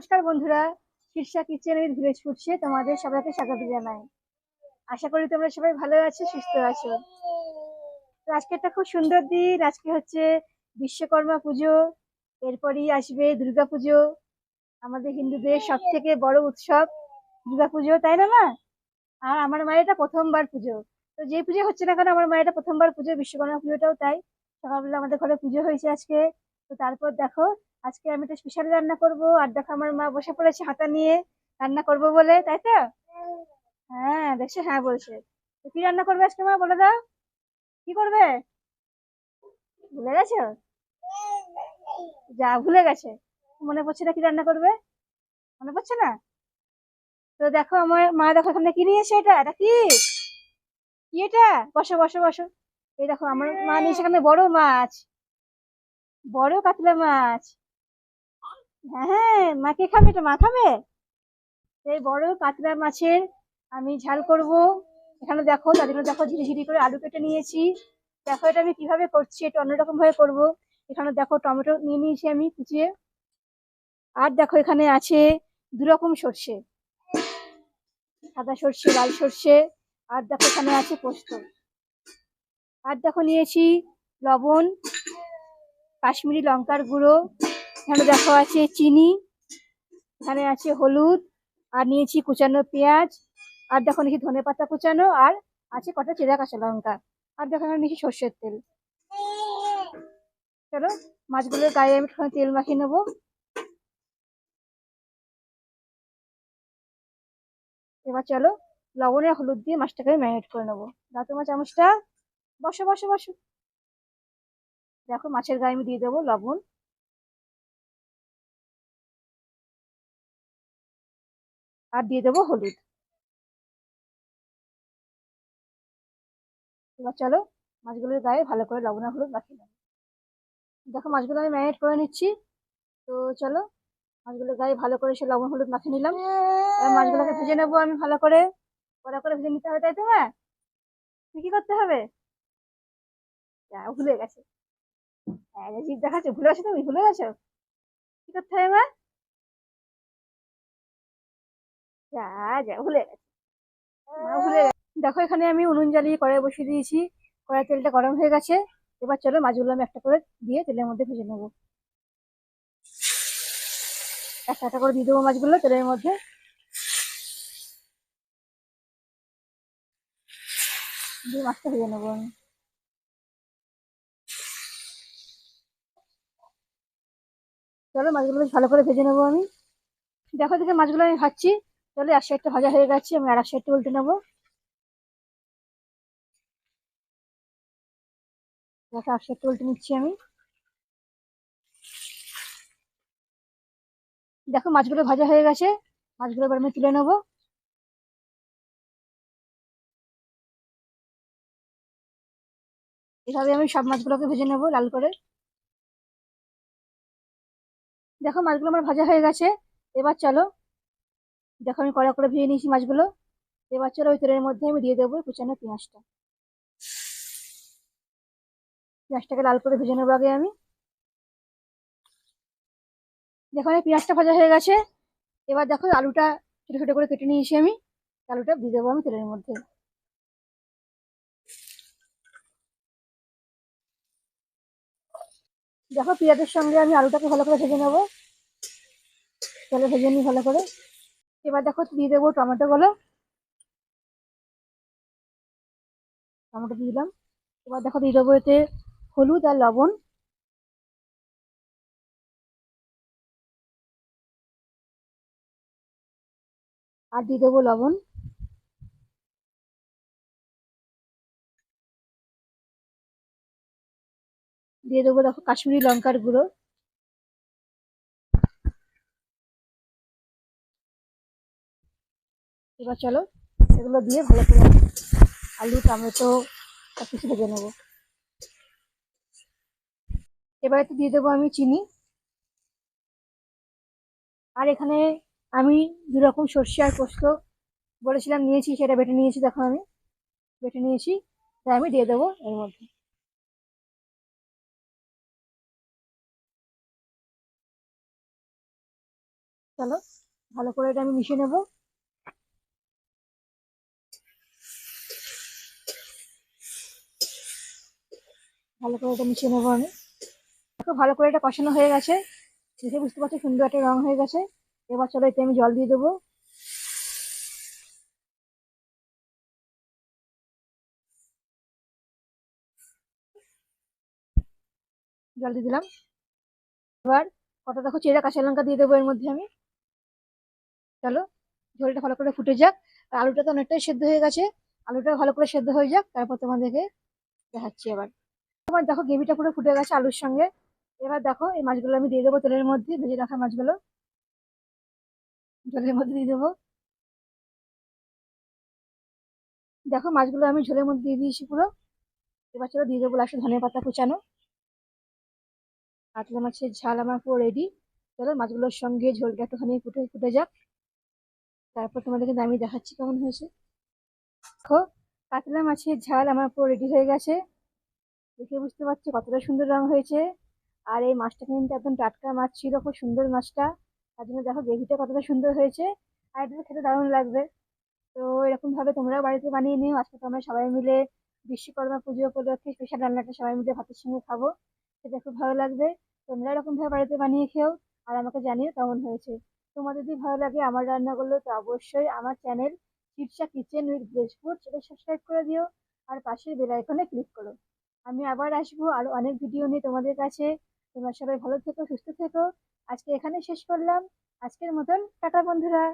নমস্কার বন্ধুরা, Shirsha kitchen with village ফুডসে তোমাদের সবাইকে স্বাগত জানাই। আশা করি তোমরা সবাই ভালো আছো, সুস্থ আছো। তো আজকে একটা খুব সুন্দর দিন, আজকে হচ্ছে বিশ্বকর্মা পুজো, এরপরই আসবে দুর্গা পুজো। আমাদের হিন্দুদের সব থেকে বড় উৎসব দুর্গা পুজো, তাই না মা? আর আমার মায়ের এটা প্রথমবার পুজো। তো যে পুজো হচ্ছে না কেন, আমার মায়ের এটা প্রথমবার পুজো, বিশ্বকর্মা পুজোটাও তাই। সকালবেলা আমাদের ঘরে পুজো হয়েছে আজকে। তো তারপর দেখো আজকে আমি একটা স্পেশাল রান্না করব। আর দেখো আমার মা বসে পড়েছে হাতা নিয়ে। রান্না করব বলে, তাই তো? হ্যাঁ দেখছ? হ্যাঁ বলছে। তো কি রান্না করবে আজকে মা, বলে দাও। কি করবে? ভুলে গেছো? যা, ভুলে গেছে। মনে পড়ছে না কি রান্না করবে? মনে পড়ছে না? তো দেখো আমার মা দেখো এখানে কি নিয়েছে এটা? এটা কি? কি এটা? বসো বসো বসো। এই দেখো, আমার মা নিয়েছে এখানে বড় মাছ। বড় কাতলা মাছ। হ্যাঁ মা কে খাবে এটা, মা খাবে? এই বড় কাতলা মাছের আমি ঝাল করব। এখানে দেখো, তার জন্য দেখো ঝিরি করে আলু কেটে নিয়েছি। দেখো এটা আমি কীভাবে করছি, এটা অন্যরকম ভাবে করব। এখানে দেখো টমেটো নিয়ে নিয়েছি আমি কুচিয়ে। আর দেখো এখানে আছে দু রকম সর্ষে। সাদা সর্ষে, লাল সর্ষে, আর দেখো এখানে আছে পোস্ত। আর দেখো নিয়েছি লবণ, কাশ্মীরি লঙ্কার গুঁড়ো এখানে দেখো আছে চিনি, এখানে আছে হলুদ, আর নিয়েছি কুচানো পেঁয়াজ, আর দেখো নিয়েছি ধনে পাতা কুচানো, আর আছে কটা চেরা কাঁচা লঙ্কা, আর দেখো এখানে নিয়েছি সর্ষের তেল। চলো মাছগুলোর গায়ে আমি তেল মাখিয়ে নেব। এবার চলো, লবণ আর হলুদ দিয়ে মাছটাকে ম্যারিনেট করে নেব। দাও তোমার চামচটা, বসো বসো বসো। দেখো মাছের গায়ে আমি দিয়ে দেবো লবণ। আর দিয়ে দেবো হলুদ। এবার চলো মাছগুলোর গায়ে ভালো করে লবণ আর হলুদ মাখিয়ে নেব। দেখো মাছগুলো আমি ম্যারিনেট করে নিচ্ছি। তো চলো মাছগুলোর গায়ে ভালো করে সে লবণ হলুদ মাখিয়ে নিলাম। এবার মাছগুলোকে ভেজে নেব আমি ভালো করে। কড়া করে ভেজে নিতে হবে, তাই তো মা? কি করতে হবে? ভুলে গেছে। হ্যাঁ জিভ দেখাচ্ছ, ভুলে গেছো তুমি? ভুলে গেছো? কি করতে হবে মা? যা যা ভুলে গেছে। ভুলে গেছে। দেখো এখানে আমি উনুন জ্বালিয়ে কড়াই বসিয়ে দিয়েছি। কড়াই তেলটা গরম হয়ে গেছে। এবার চলো মাছগুলো আমি একটা করে দিয়ে তেলের মধ্যে ভেজে নেব। একটা একটা করে দিয়ে দেবো মাছগুলো তেলের মধ্যে। দিয়ে মাছটা ভেজে নেব আমি। চলো মাছগুলো বেশ ভালো করে ভেজে নেব আমি। দেখো দেখে মাছগুলো আমি ভাজছি। চলো এক সাইডটা ভাজা হয়ে গেছে, আমি আর এক সাইডটা উল্টে নেব। দেখো, এক সাইডটা উল্টে নিচ্ছি আমি। দেখো, মাছগুলো ভাজা হয়ে গেছে, মাছগুলো এবার আমি তুলে নেব। এভাবে আমি সব মাছগুলোকে ভেজে নেব লাল করে। দেখো, মাছগুলো আমার ভাজা হয়ে গেছে, এবার চলো দেখো আমি কড়া করে ভেজে নিয়েছি মাছগুলো। এবার চলো ওই তেলের মধ্যে আমি দিয়ে দেবো কুচানো পেঁয়াজটা। পেঁয়াজটাকে লাল করে ভেজে নেব আগে আমি। দেখো আমি পেঁয়াজটা ভাজা হয়ে গেছে। এবার দেখো আলুটা ছোটো ছোটো করে কেটে নিয়েছি আমি। আলুটা দিয়ে দেবো আমি তেলের মধ্যে। দেখো পেঁয়াজের সঙ্গে আমি আলুটাকে ভালো করে ভেজে নেব। তাহলে ভেজে নিই ভালো করে। এবার দেখো দিয়ে দেবো টমেটো গুলো টমেটো দিয়ে দিলাম। এবার দেখো দিয়ে দেবো এতে হলুদ আর লবণ। আর দিয়ে দেবো লবণ। দিয়ে দেবো দেখো কাশ্মীরি লঙ্কার গুঁড়ো। এবার চলো, এগুলো দিয়ে ভালো করে আলু, টমেটো সব কিছু ভেজে নেব। এবার একটু দিয়ে দেবো আমি চিনি। আর এখানে আমি দু রকম সর্ষে আর পোস্ত বলেছিলাম নিয়েছি, সেটা বেটে নিয়েছি, দেখো আমি। বেটে নিয়েছি, তাই আমি দিয়ে দেবো এর মধ্যে। চলো, ভালো করে এটা আমি মিশিয়ে নেব। ভালো করে এটা মিশিয়ে নেব আমি। খুব ভালো করে এটা কষানো হয়ে গেছে। দেখে বুঝতে পারছি সুন্দর একটা রং হয়ে গেছে। এবার চলো এতে আমি জল দিয়ে দেবো। জল দিয়ে দিলাম। এবার কটা দেখো চেরা কাঁচা লঙ্কা দিয়ে দেবো এর মধ্যে আমি। চলো, ঝোলটা ভালো করে ফুটে যাক। আর আলুটা তো অনেকটাই সেদ্ধ হয়ে গেছে। আলুটা ভালো করে সেদ্ধ হয়ে যাক, তারপর তোমাদেরকে দেখাচ্ছি এবার। তোমার দেখো গ্রেভিটা পুরো ফুটে গেছে আলুর সঙ্গে। এবার দেখো এই মাছগুলো আমি দিয়ে দেবো তেলের মধ্যে, ভেজে রাখা মাছগুলো। ঝোলের মধ্যে দিয়ে দেবো। দেখো মাছগুলো আমি ঝোলের মধ্যে দিয়ে দিয়েছি পুরো। এবার চলো দিয়ে দেবো লাস্টে ধনে পাতা কুচানো। কাতলা মাছের ঝাল আমার পুরো রেডি চলো মাছগুলোর সঙ্গে ঝোলটা একটুখানি ফুটে ফুটে যাক। তারপর তোমাদেরকে নামিয়ে দেখাচ্ছি কেমন হয়েছে। দেখো, কাতলা মাছের ঝাল আমার পুরো রেডি হয়ে গেছে। দেখে বুঝতে পারছি কতটা সুন্দর রং হয়েছে। আর এই মাছটা কিন্তু একদম টাটকা মাছ ছিল, খুব সুন্দর মাছটা। তার জন্য দেখো গ্রেভিটা কতটা সুন্দর হয়েছে। আর এটা খেতে দারুণ লাগবে। তো এরকমভাবে তোমরাও বাড়িতে বানিয়ে নিও। আজকে তো আমরা সবাই মিলে বিশ্বকর্মা পুজো উপলক্ষে স্পেশাল রান্নাটা সবাই মিলে ভাতের সঙ্গে খাব। সেটা খুব ভালো লাগবে। তোমরা এরকমভাবে বাড়িতে বানিয়ে খেও আর আমাকে জানিও কেমন হয়েছে। তোমাদের যদি ভালো লাগে আমার রান্নাগুলো, তো অবশ্যই আমার channel Shirsha kitchen with veg food সেটা সাবস্ক্রাইব করে দিও। আর পাশের বেল আইকনে ক্লিক করো। আমি আবার আসব আরও অনেক ভিডিও নিয়ে তোমাদের কাছে। তোমরা সবাই ভালো থেকো, সুস্থ থেকো। আজকে এখানে শেষ করলাম। আজকের মতন, টাটা বন্ধুরা।